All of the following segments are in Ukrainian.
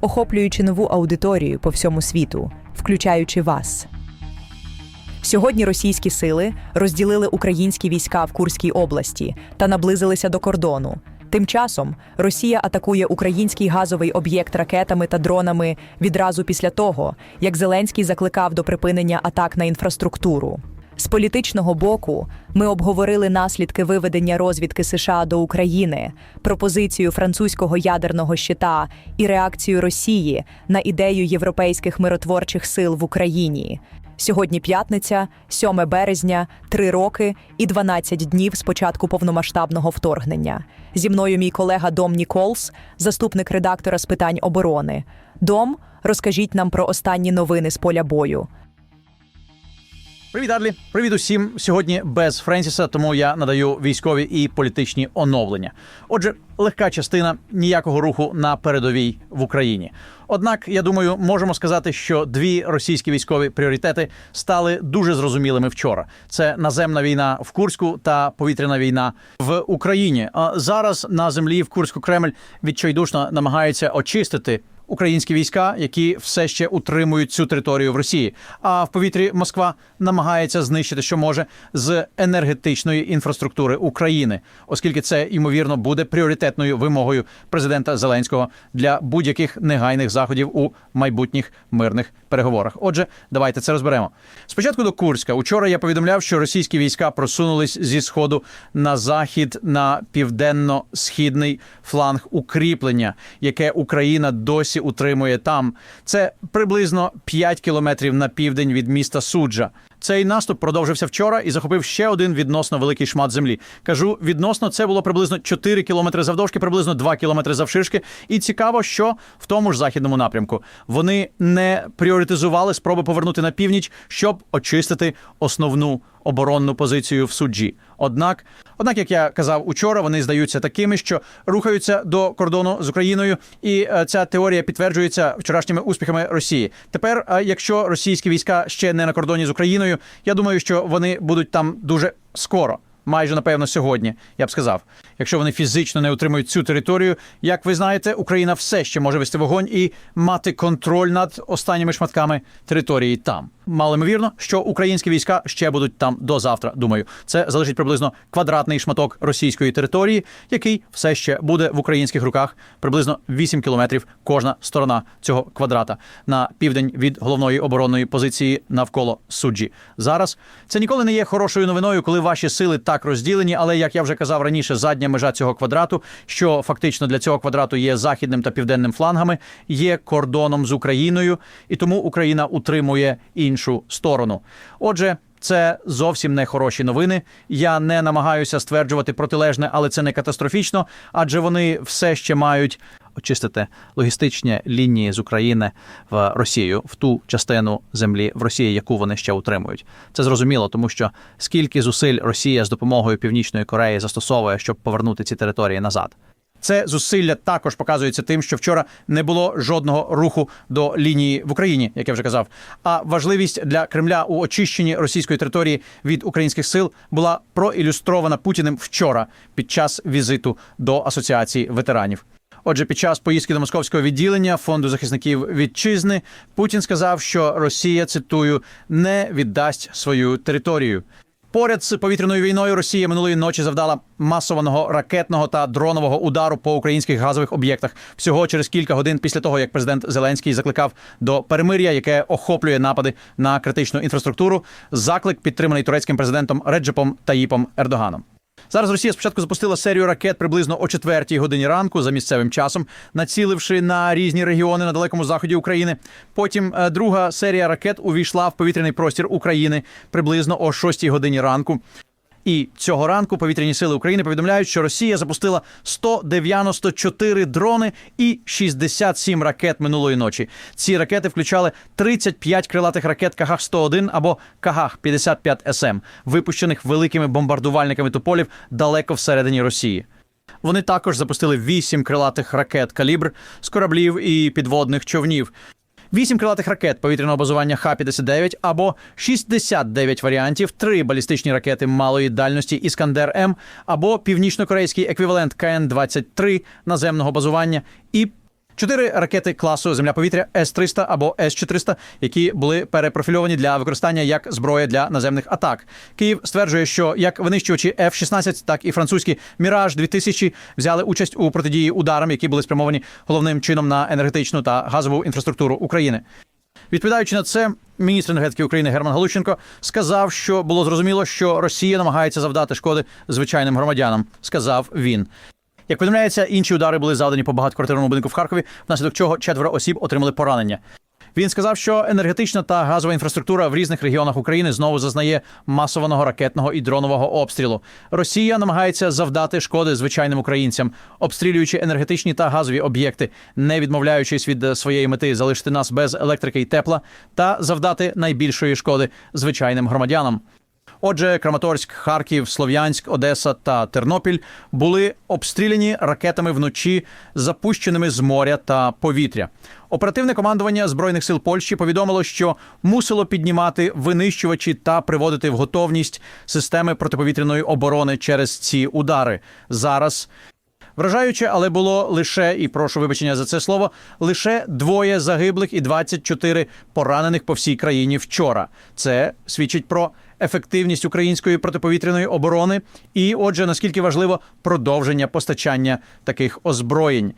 охоплюючи нову аудиторію по всьому світу, включаючи вас. Сьогодні російські сили розділили українські війська в Курській області та наблизилися до кордону. Тим часом Росія атакує український газовий об'єкт ракетами та дронами відразу після того, як Зеленський закликав до припинення атак на інфраструктуру. З політичного боку ми обговорили наслідки виведення розвідки США до України, пропозицію французького ядерного щита і реакцію Росії на ідею європейських миротворчих сил в Україні. Сьогодні п'ятниця, 7 березня, 3 роки і 12 днів з початку повномасштабного вторгнення. Зі мною мій колега Дом Ніколс, заступник редактора з питань оборони. Дом, розкажіть нам про останні новини з поля бою. Привіт, Адлі! Привіт усім! Сьогодні без Френсіса, тому я надаю військові і політичні оновлення. Отже, легка частина ніякого руху на передовій в Україні. Однак, я думаю, можемо сказати, що дві російські військові пріоритети стали дуже зрозумілими вчора: це наземна війна в Курську та повітряна війна в Україні. А зараз на землі в Курську Кремль відчайдушно намагається очистити українські війська, які все ще утримують цю територію в Росії. А в повітрі Москва намагається знищити, що може з енергетичної інфраструктури України, оскільки це ймовірно буде пріоритетною вимогою президента Зеленського для будь-яких негайних заходів у майбутніх мирних переговорах. Отже, давайте це розберемо. Спочатку до Курська. Учора я повідомляв, що російські війська просунулись зі сходу на захід на південно-східний фланг укріплення, яке Україна досі утримує там. Це приблизно 5 кілометрів на південь від міста Суджа. Цей наступ продовжився вчора і захопив ще один відносно великий шмат землі. Кажу, відносно це було приблизно 4 кілометри завдовжки, приблизно 2 кілометри завширшки. І цікаво, що в тому ж західному напрямку вони не пріоритизували спроби повернути на північ, щоб очистити основну оборонну позицію в суджі. Однак, однак, як я казав учора, вони здаються такими, що рухаються до кордону з Україною, і е, ця теорія підтверджується вчорашніми успіхами Росії. Тепер, е, якщо російські війська ще не на кордоні з Україною, я думаю, що вони будуть там дуже скоро. Майже напевно сьогодні, я б сказав, якщо вони фізично не утримують цю територію, як ви знаєте, Україна все ще може вести вогонь і мати контроль над останніми шматками території там. Мало ймовірно, що українські війська ще будуть там до завтра. Думаю, це залишить приблизно квадратний шматок російської території, який все ще буде в українських руках. Приблизно 8 кілометрів кожна сторона цього квадрата на південь від головної оборонної позиції навколо суджі. Зараз це ніколи не є хорошою новиною, коли ваші сили так розділені. Але як я вже казав раніше, задня межа цього квадрату, що фактично для цього квадрату є західним та південним флангами, є кордоном з Україною, і тому Україна утримує іншу сторону. Отже. Це зовсім не хороші новини. Я не намагаюся стверджувати протилежне, але це не катастрофічно, адже вони все ще мають очистити логістичні лінії з України в Росію в ту частину землі в Росії, яку вони ще утримують. Це зрозуміло, тому що скільки зусиль Росія з допомогою Північної Кореї застосовує, щоб повернути ці території назад. Це зусилля також показується тим, що вчора не було жодного руху до лінії в Україні, як я вже казав. А важливість для Кремля у очищенні російської території від українських сил була проілюстрована Путіним вчора під час візиту до асоціації ветеранів. Отже, під час поїздки до московського відділення фонду захисників вітчизни Путін сказав, що Росія цитую не віддасть свою територію. Поряд з повітряною війною Росія минулої ночі завдала масованого ракетного та дронового удару по українських газових об'єктах всього через кілька годин після того, як президент Зеленський закликав до перемир'я, яке охоплює напади на критичну інфраструктуру. Заклик підтриманий турецьким президентом Реджепом Таїпом Ердоганом. Зараз Росія спочатку запустила серію ракет приблизно о 4 годині ранку за місцевим часом, націливши на різні регіони на далекому заході України. Потім е, друга серія ракет увійшла в повітряний простір України приблизно о 6 годині ранку. І цього ранку повітряні сили України повідомляють, що Росія запустила 194 дрони і 67 ракет минулої ночі. Ці ракети включали 35 крилатих ракет Кагах-101 або Кагах-55 СМ, випущених великими бомбардувальниками туполів далеко всередині Росії. Вони також запустили 8 крилатих ракет калібр з кораблів і підводних човнів. Вісім крилатих ракет повітряного базування Х-59 або 69 варіантів, три балістичні ракети малої дальності Іскандер М або північно-корейський еквівалент КН-23 наземного базування і чотири ракети класу Земля-повітря С-300 або С-400, які були перепрофільовані для використання як зброя для наземних атак. Київ стверджує, що як винищувачі F-16, так і французькі Міраж 2000 взяли участь у протидії ударам, які були спрямовані головним чином на енергетичну та газову інфраструктуру України. Відповідаючи на це, міністр енергетики України Герман Галущенко сказав, що було зрозуміло, що Росія намагається завдати шкоди звичайним громадянам. Сказав він. Як повідомляється, інші удари були завдані по багатоквартирному будинку в Харкові, внаслідок чого четверо осіб отримали поранення. Він сказав, що енергетична та газова інфраструктура в різних регіонах України знову зазнає масованого ракетного і дронового обстрілу. Росія намагається завдати шкоди звичайним українцям, обстрілюючи енергетичні та газові об'єкти, не відмовляючись від своєї мети залишити нас без електрики і тепла та завдати найбільшої шкоди звичайним громадянам. Отже, Краматорськ, Харків, Слов'янськ, Одеса та Тернопіль були обстріляні ракетами вночі, запущеними з моря та повітря. Оперативне командування збройних сил Польщі повідомило, що мусило піднімати винищувачі та приводити в готовність системи протиповітряної оборони через ці удари. Зараз Вражаюче, але було лише, і прошу вибачення за це слово, лише двоє загиблих і 24 поранених по всій країні вчора. Це свідчить про ефективність української протиповітряної оборони, і, отже, наскільки важливо продовження постачання таких озброєнь.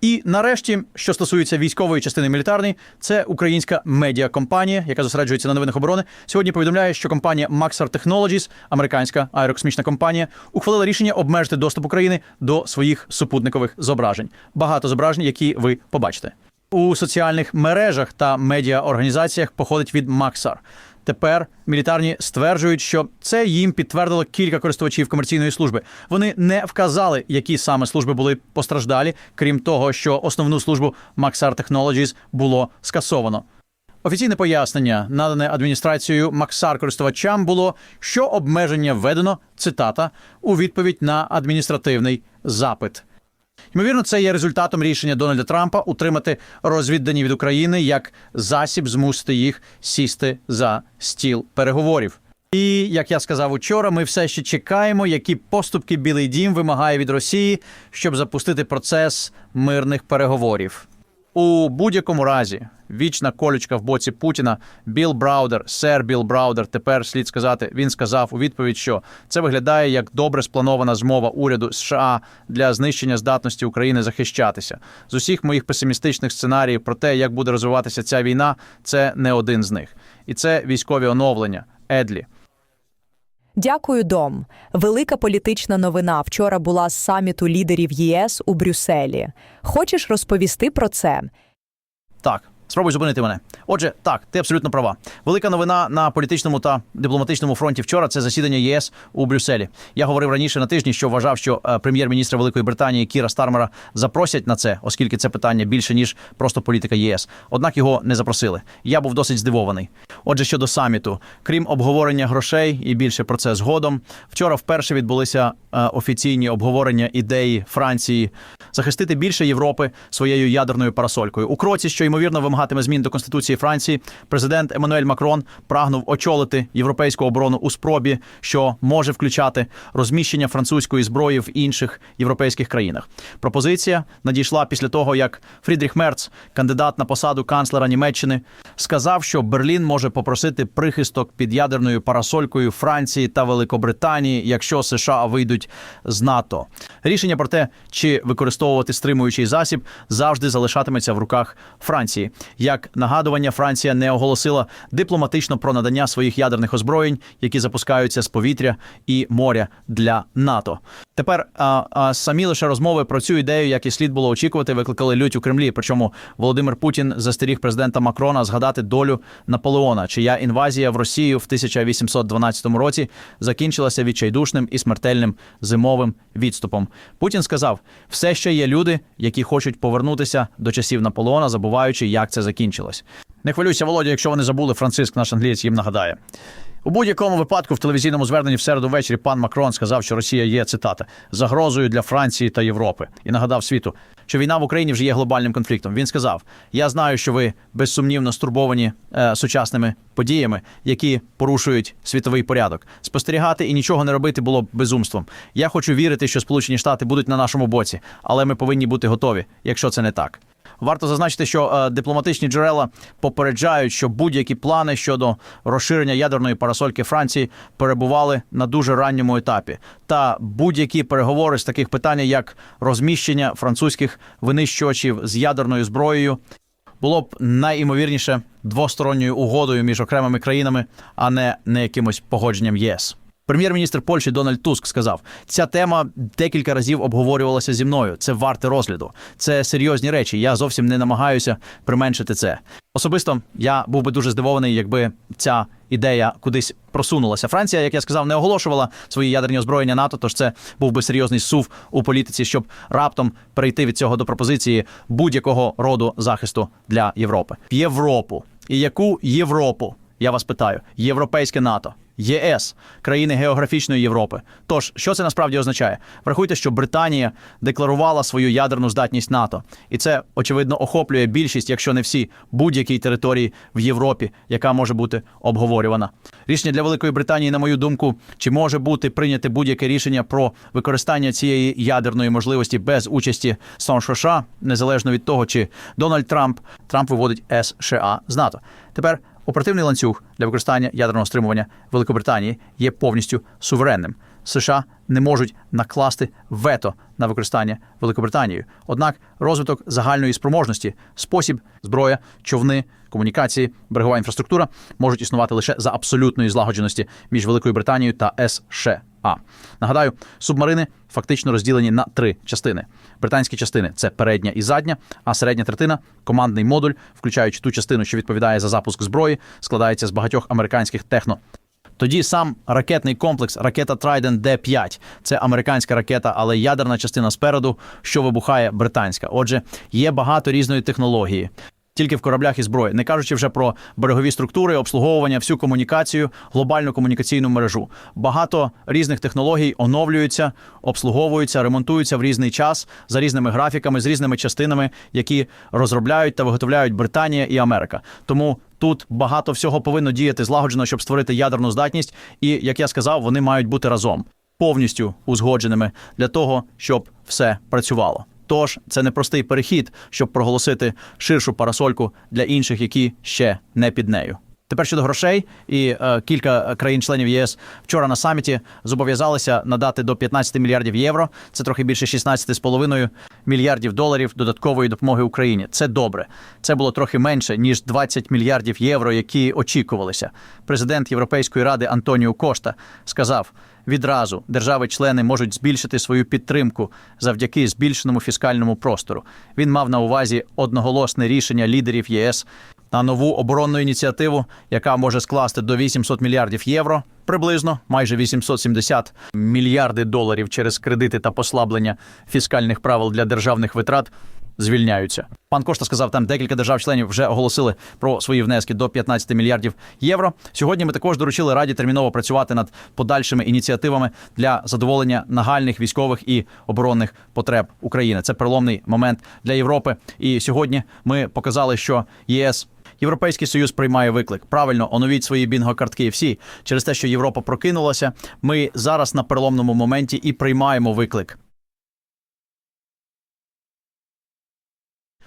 І нарешті, що стосується військової частини мілітарної, це українська медіакомпанія, яка зосереджується на новинах оборони. Сьогодні повідомляє, що компанія Maxar Technologies, американська аерокосмічна компанія, ухвалила рішення обмежити доступ України до своїх супутникових зображень. Багато зображень, які ви побачите у соціальних мережах та медіаорганізаціях, походить від Maxar. Тепер мілітарні стверджують, що це їм підтвердило кілька користувачів комерційної служби. Вони не вказали, які саме служби були постраждалі, крім того, що основну службу Maxar Technologies було скасовано. Офіційне пояснення, надане адміністрацією Максар користувачам, було, що обмеження введено цитата у відповідь на адміністративний запит. Ймовірно, це є результатом рішення Дональда Трампа утримати розвіддані від України як засіб змусити їх сісти за стіл переговорів. І як я сказав учора, ми все ще чекаємо, які поступки Білий Дім вимагає від Росії, щоб запустити процес мирних переговорів. У будь-якому разі вічна колючка в боці Путіна Біл Браудер, сер Біл Браудер. Тепер слід сказати, він сказав у відповідь, що це виглядає як добре спланована змова уряду США для знищення здатності України захищатися. З усіх моїх песимістичних сценаріїв про те, як буде розвиватися ця війна, це не один з них. І це військові оновлення. Едлі. Дякую, Дом. Велика політична новина вчора була з саміту лідерів ЄС у Брюсселі. Хочеш розповісти про це? Так, спробуй зупинити мене. Отже, так, ти абсолютно права. Велика новина на політичному та дипломатичному фронті вчора це засідання ЄС у Брюсселі. Я говорив раніше на тижні, що вважав, що е, прем'єр-міністра Великої Британії Кіра Стармера запросять на це, оскільки це питання більше ніж просто політика ЄС. Однак його не запросили. Я був досить здивований. Отже, щодо саміту, крім обговорення грошей і більше про це згодом, вчора вперше відбулися е, офіційні обговорення ідеї Франції захистити більше Європи своєю ядерною парасолькою. У кроці, що ймовірно вимагатиме змін до конституції Франції, президент Еммануель Макрон прагнув очолити європейську оборону у спробі, що може включати розміщення французької зброї в інших європейських країнах. Пропозиція надійшла після того, як Фрідріх Мерц, кандидат на посаду канцлера Німеччини, сказав, що Берлін може попросити прихисток під ядерною парасолькою Франції та Великобританії, якщо США вийдуть з НАТО. Рішення про те, чи використовувати стримуючий засіб, завжди залишатиметься в руках Франції. Як нагадування, Франція не оголосила дипломатично про надання своїх ядерних озброєнь, які запускаються з повітря і моря для НАТО. Тепер а, а, самі лише розмови про цю ідею, як і слід було очікувати, викликали лють у Кремлі. Причому Володимир Путін застеріг президента Макрона згадати долю Наполеона, чия інвазія в Росію в 1812 році закінчилася відчайдушним і смертельним зимовим відступом. Путін сказав: все ще є люди, які хочуть повернутися до часів Наполеона, забуваючи, як це закінчилось. Не хвилюйся, Володя, якщо вони забули, Франциск, наш англієць, їм нагадає. У будь-якому випадку в телевізійному зверненні в середу ввечері пан Макрон сказав, що Росія є цитата загрозою для Франції та Європи, і нагадав світу, що війна в Україні вже є глобальним конфліктом. Він сказав: Я знаю, що ви безсумнівно стурбовані е, сучасними подіями, які порушують світовий порядок. Спостерігати і нічого не робити було б безумством. Я хочу вірити, що Сполучені Штати будуть на нашому боці, але ми повинні бути готові, якщо це не так. Варто зазначити, що е, дипломатичні джерела попереджають, що будь-які плани щодо розширення ядерної парасольки Франції перебували на дуже ранньому етапі. Та будь-які переговори з таких питань, як розміщення французьких винищувачів з ядерною зброєю, було б найімовірніше двосторонньою угодою між окремими країнами, а не, не якимось погодженням ЄС. Прем'єр-міністр Польщі Дональд Туск сказав: ця тема декілька разів обговорювалася зі мною. Це варте розгляду. Це серйозні речі. Я зовсім не намагаюся применшити це. Особисто я був би дуже здивований, якби ця ідея кудись просунулася. Франція, як я сказав, не оголошувала свої ядерні озброєння НАТО. Тож це був би серйозний сув у політиці, щоб раптом перейти від цього до пропозиції будь-якого роду захисту для Європи. Європу і яку Європу? Я вас питаю: європейське НАТО. ЄС, країни географічної Європи. Тож, що це насправді означає? Врахуйте, що Британія декларувала свою ядерну здатність НАТО, і це очевидно охоплює більшість, якщо не всі, будь-якій території в Європі, яка може бути обговорювана. Рішення для Великої Британії, на мою думку, чи може бути прийняте будь-яке рішення про використання цієї ядерної можливості без участі США, незалежно від того, чи Дональд Трамп Трамп виводить США з НАТО. Тепер Оперативний ланцюг для використання ядерного стримування Великобританії є повністю суверенним. США не можуть накласти вето на використання Великобританією. Однак розвиток загальної спроможності, спосіб, зброя, човни, комунікації, берегова інфраструктура можуть існувати лише за абсолютної злагодженості між Великою Британією та США. Нагадаю, субмарини фактично розділені на три частини. Британські частини це передня і задня, а середня третина командний модуль, включаючи ту частину, що відповідає за запуск зброї, складається з багатьох американських техно. Тоді сам ракетний комплекс ракета Trident D5 – це американська ракета, але ядерна частина спереду, що вибухає британська. Отже, є багато різної технології. Тільки в кораблях і зброї, не кажучи вже про берегові структури, обслуговування, всю комунікацію, глобальну комунікаційну мережу. Багато різних технологій оновлюються, обслуговуються, ремонтуються в різний час за різними графіками, з різними частинами, які розробляють та виготовляють Британія і Америка. Тому тут багато всього повинно діяти злагоджено, щоб створити ядерну здатність. І як я сказав, вони мають бути разом повністю узгодженими для того, щоб все працювало. Тож це непростий перехід, щоб проголосити ширшу парасольку для інших, які ще не під нею. Тепер щодо грошей, і е, кілька країн-членів ЄС вчора на саміті зобов'язалися надати до 15 мільярдів євро. Це трохи більше 16,5 мільярдів доларів додаткової допомоги Україні. Це добре. Це було трохи менше ніж 20 мільярдів євро, які очікувалися. Президент Європейської ради Антоніо Кошта сказав. Відразу держави-члени можуть збільшити свою підтримку завдяки збільшеному фіскальному простору. Він мав на увазі одноголосне рішення лідерів ЄС на нову оборонну ініціативу, яка може скласти до 800 мільярдів євро, приблизно майже 870 мільярди доларів через кредити та послаблення фіскальних правил для державних витрат. Звільняються. Пан Кошта сказав, там декілька держав-членів вже оголосили про свої внески до 15 мільярдів євро. Сьогодні ми також доручили раді терміново працювати над подальшими ініціативами для задоволення нагальних військових і оборонних потреб України. Це переломний момент для Європи. І сьогодні ми показали, що ЄС. Європейський союз приймає виклик. Правильно оновіть свої бінго-картки. Всі через те, що Європа прокинулася. Ми зараз на переломному моменті і приймаємо виклик.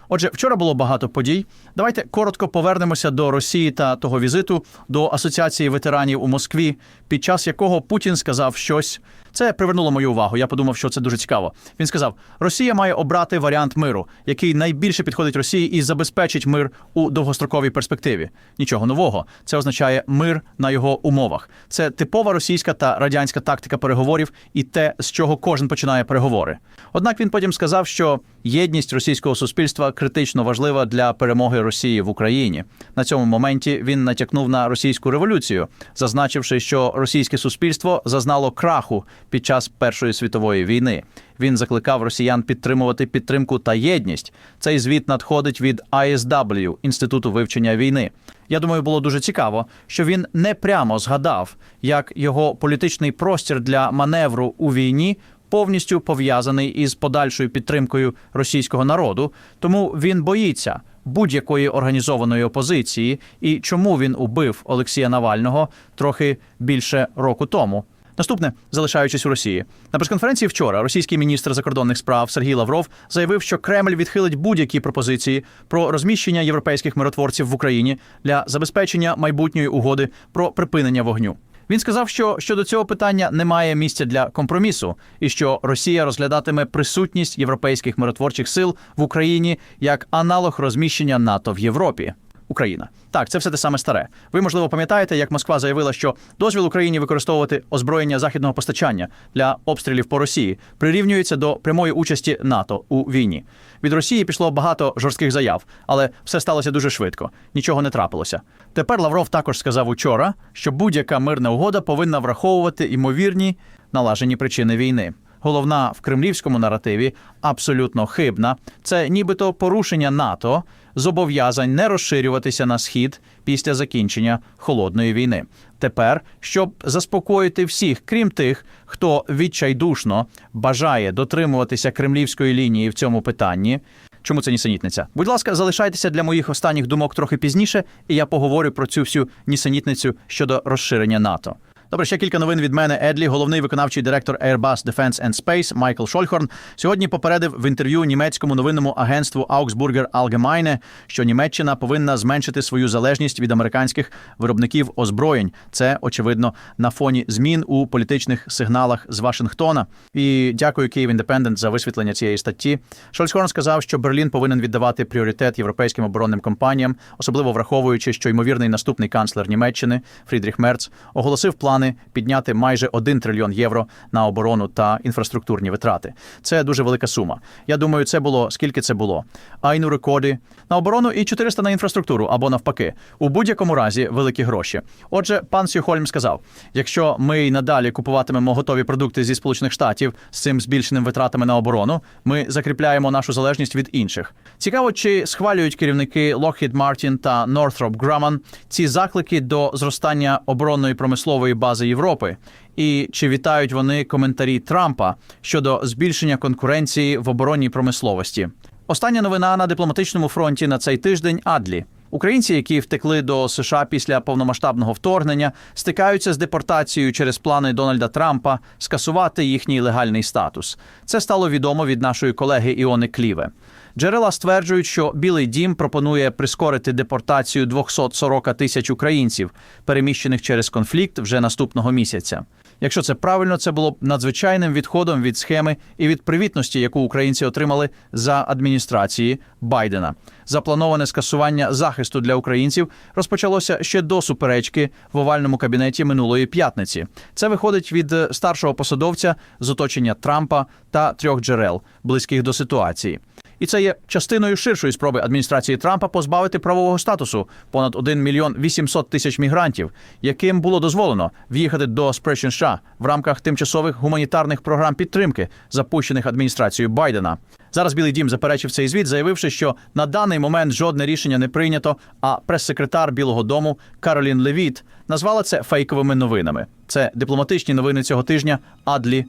Отже, вчора було багато подій. Давайте коротко повернемося до Росії та того візиту до Асоціації ветеранів у Москві, під час якого Путін сказав щось Це привернуло мою увагу. Я подумав, що це дуже цікаво. Він сказав: Росія має обрати варіант миру, який найбільше підходить Росії і забезпечить мир у довгостроковій перспективі. Нічого нового. Це означає мир на його умовах. Це типова російська та радянська тактика переговорів і те, з чого кожен починає переговори. Однак він потім сказав, що єдність російського суспільства критично важлива для перемоги Росії в Україні. На цьому моменті він натякнув на російську революцію, зазначивши, що російське суспільство зазнало краху під час Першої світової війни. Він закликав росіян підтримувати підтримку та єдність. Цей звіт надходить від ISW, інституту вивчення війни. Я думаю, було дуже цікаво, що він не прямо згадав, як його політичний простір для маневру у війні повністю пов'язаний із подальшою підтримкою російського народу, тому він боїться будь-якої організованої опозиції і чому він убив Олексія Навального трохи більше року тому. Наступне, залишаючись у Росії, на прес-конференції вчора російський міністр закордонних справ Сергій Лавров заявив, що Кремль відхилить будь-які пропозиції про розміщення європейських миротворців в Україні для забезпечення майбутньої угоди про припинення вогню. Він сказав, що щодо цього питання немає місця для компромісу, і що Росія розглядатиме присутність європейських миротворчих сил в Україні як аналог розміщення НАТО в Європі. Україна так, це все те саме старе. Ви можливо пам'ятаєте, як Москва заявила, що дозвіл Україні використовувати озброєння західного постачання для обстрілів по Росії прирівнюється до прямої участі НАТО у війні. Від Росії пішло багато жорстких заяв, але все сталося дуже швидко. Нічого не трапилося. Тепер Лавров також сказав учора, що будь-яка мирна угода повинна враховувати ймовірні налажені причини війни. Головна в кремлівському наративі абсолютно хибна. Це нібито порушення НАТО зобов'язань не розширюватися на схід після закінчення холодної війни. Тепер, щоб заспокоїти всіх, крім тих, хто відчайдушно бажає дотримуватися кремлівської лінії в цьому питанні. Чому це нісенітниця? Будь ласка, залишайтеся для моїх останніх думок трохи пізніше, і я поговорю про цю всю нісенітницю щодо розширення НАТО. Добре, ще кілька новин від мене. Едлі, головний виконавчий директор Airbus Defense and Space Майкл Шольхорн, сьогодні попередив в інтерв'ю німецькому новинному агентству Augsburger Allgemeine, що Німеччина повинна зменшити свою залежність від американських виробників озброєнь. Це очевидно на фоні змін у політичних сигналах з Вашингтона. І дякую Київ Індепендент за висвітлення цієї статті. Шольцхорн сказав, що Берлін повинен віддавати пріоритет європейським оборонним компаніям, особливо враховуючи, що ймовірний наступний канцлер Німеччини Фрідріх Мерц оголосив плани підняти майже 1 трильйон євро на оборону та інфраструктурні витрати. Це дуже велика сума. Я думаю, це було скільки це було. Айну рекорди на оборону і 400 на інфраструктуру або навпаки. У будь-якому разі великі гроші. Отже, пан Сюхольм сказав: якщо ми й надалі купуватимемо готові продукти зі сполучених штатів з цим збільшеним витратами на оборону, ми закріпляємо нашу залежність від інших. Цікаво, чи схвалюють керівники Lockheed Martin та Northrop Grumman ці заклики до зростання оборонної промислової бази Європи, і чи вітають вони коментарі Трампа щодо збільшення конкуренції в оборонній промисловості? Остання новина на дипломатичному фронті на цей тиждень Адлі. Українці, які втекли до США після повномасштабного вторгнення, стикаються з депортацією через плани Дональда Трампа скасувати їхній легальний статус. Це стало відомо від нашої колеги Іони Кліве. Джерела стверджують, що Білий Дім пропонує прискорити депортацію 240 тисяч українців, переміщених через конфлікт вже наступного місяця. Якщо це правильно, це було б надзвичайним відходом від схеми і від привітності, яку українці отримали за адміністрації Байдена. Заплановане скасування захисту для українців розпочалося ще до суперечки в овальному кабінеті минулої п'ятниці. Це виходить від старшого посадовця з оточення Трампа та трьох джерел, близьких до ситуації. І це є частиною ширшої спроби адміністрації Трампа позбавити правового статусу понад 1 мільйон 800 тисяч мігрантів, яким було дозволено в'їхати до Сполучених США в рамках тимчасових гуманітарних програм підтримки, запущених адміністрацією Байдена. Зараз Білий Дім заперечив цей звіт, заявивши, що на даний момент жодне рішення не прийнято. А прес-секретар Білого Дому Каролін Левіт назвала це фейковими новинами. Це дипломатичні новини цього тижня. Адлі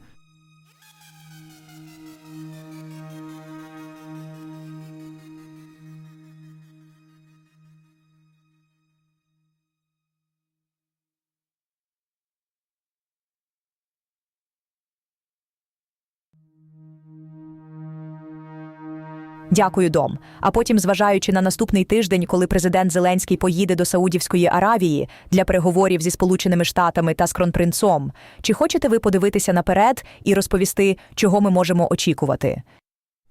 Дякую, дом. А потім, зважаючи на наступний тиждень, коли президент Зеленський поїде до Саудівської Аравії для переговорів зі Сполученими Штатами та з кронпринцом, чи хочете ви подивитися наперед і розповісти, чого ми можемо очікувати?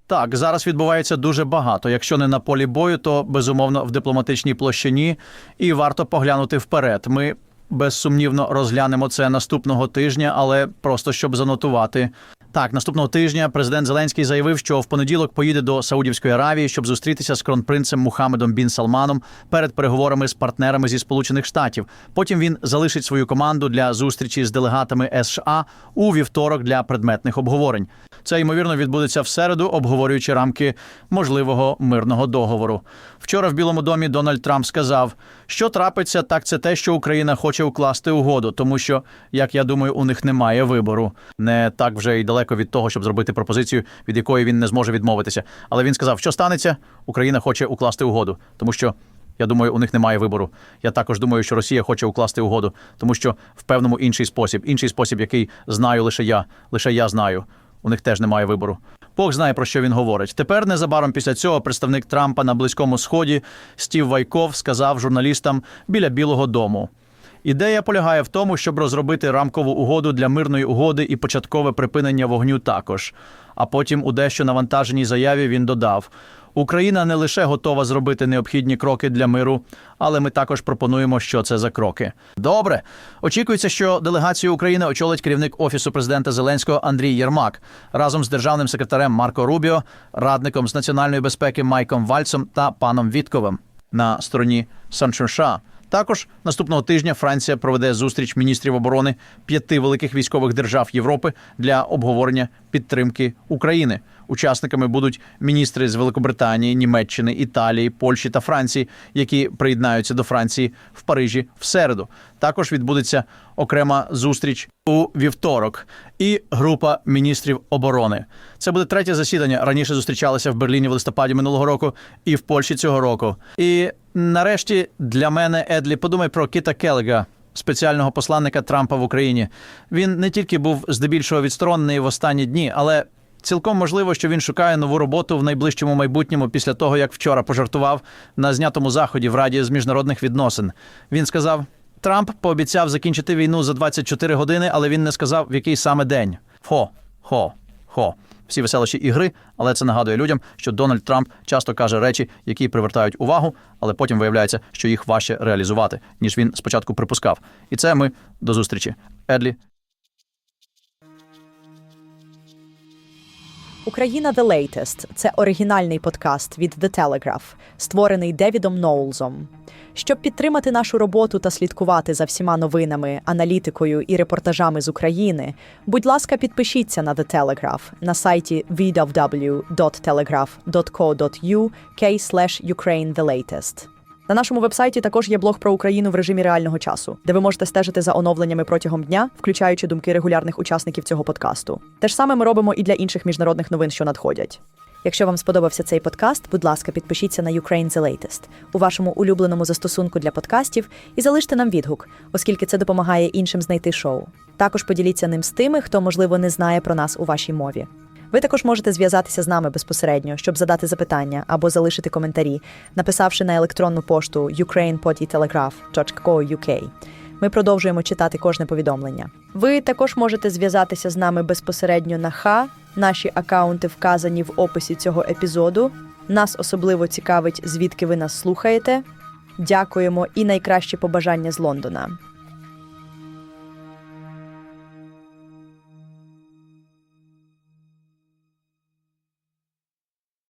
Так, зараз відбувається дуже багато. Якщо не на полі бою, то безумовно в дипломатичній площині, і варто поглянути вперед. Ми безсумнівно розглянемо це наступного тижня, але просто щоб занотувати. Так, наступного тижня президент Зеленський заявив, що в понеділок поїде до Саудівської Аравії, щоб зустрітися з кронпринцем Мухаммедом Бін Салманом перед переговорами з партнерами зі Сполучених Штатів. Потім він залишить свою команду для зустрічі з делегатами США у вівторок для предметних обговорень. Це ймовірно відбудеться в середу, обговорюючи рамки можливого мирного договору. Вчора в Білому домі Дональд Трамп сказав, що трапиться, так це те, що Україна хоче укласти угоду, тому що, як я думаю, у них немає вибору. Не так вже й далеко від того, щоб зробити пропозицію, від якої він не зможе відмовитися. Але він сказав, що станеться, Україна хоче укласти угоду, тому що. Я думаю, у них немає вибору. Я також думаю, що Росія хоче укласти угоду, тому що в певному інший спосіб, інший спосіб, який знаю лише я, лише я знаю. У них теж немає вибору. Бог знає про що він говорить. Тепер незабаром після цього представник Трампа на близькому сході Стів Вайков сказав журналістам біля Білого Дому. Ідея полягає в тому, щоб розробити рамкову угоду для мирної угоди і початкове припинення вогню також. А потім у дещо навантаженій заяві він додав: Україна не лише готова зробити необхідні кроки для миру, але ми також пропонуємо, що це за кроки. Добре. Очікується, що делегацію України очолить керівник офісу президента Зеленського Андрій Єрмак разом з державним секретарем Марко Рубіо, радником з національної безпеки Майком Вальцем та паном Вітковим на стороні Санчуша. Також наступного тижня Франція проведе зустріч міністрів оборони п'яти великих військових держав Європи для обговорення підтримки України. Учасниками будуть міністри з Великобританії, Німеччини, Італії, Польщі та Франції, які приєднаються до Франції в Парижі в середу. Також відбудеться окрема зустріч у вівторок і група міністрів оборони. Це буде третє засідання. Раніше зустрічалися в Берліні в листопаді минулого року і в Польщі цього року. І нарешті для мене Едлі, подумай про Кіта Келега. Спеціального посланника Трампа в Україні він не тільки був здебільшого відсторонений в останні дні, але цілком можливо, що він шукає нову роботу в найближчому майбутньому після того, як вчора пожартував на знятому заході в Раді з міжнародних відносин. Він сказав: Трамп пообіцяв закінчити війну за 24 години, але він не сказав, в який саме день. Хо, хо, хо. Всі веселощі ігри, але це нагадує людям, що Дональд Трамп часто каже речі, які привертають увагу, але потім виявляється, що їх важче реалізувати, ніж він спочатку припускав. І це ми до зустрічі. Едлі, Україна The Latest – це оригінальний подкаст від The Telegraph, створений Девідом Ноулзом. Щоб підтримати нашу роботу та слідкувати за всіма новинами, аналітикою і репортажами з України, будь ласка, підпишіться на The Telegraph на сайті www.telegraph.co.uk Ukraine The Latest. На нашому вебсайті також є блог про Україну в режимі реального часу, де ви можете стежити за оновленнями протягом дня, включаючи думки регулярних учасників цього подкасту. Те ж саме ми робимо і для інших міжнародних новин, що надходять. Якщо вам сподобався цей подкаст, будь ласка, підпишіться на Ukraine The Latest у вашому улюбленому застосунку для подкастів і залиште нам відгук, оскільки це допомагає іншим знайти шоу. Також поділіться ним з тими, хто, можливо, не знає про нас у вашій мові. Ви також можете зв'язатися з нами безпосередньо, щоб задати запитання або залишити коментарі, написавши на електронну пошту ukrainepodtelegraph.co.uk. Ми продовжуємо читати кожне повідомлення. Ви також можете зв'язатися з нами безпосередньо на ХА. Наші акаунти вказані в описі цього епізоду. Нас особливо цікавить, звідки ви нас слухаєте. Дякуємо і найкращі побажання з Лондона.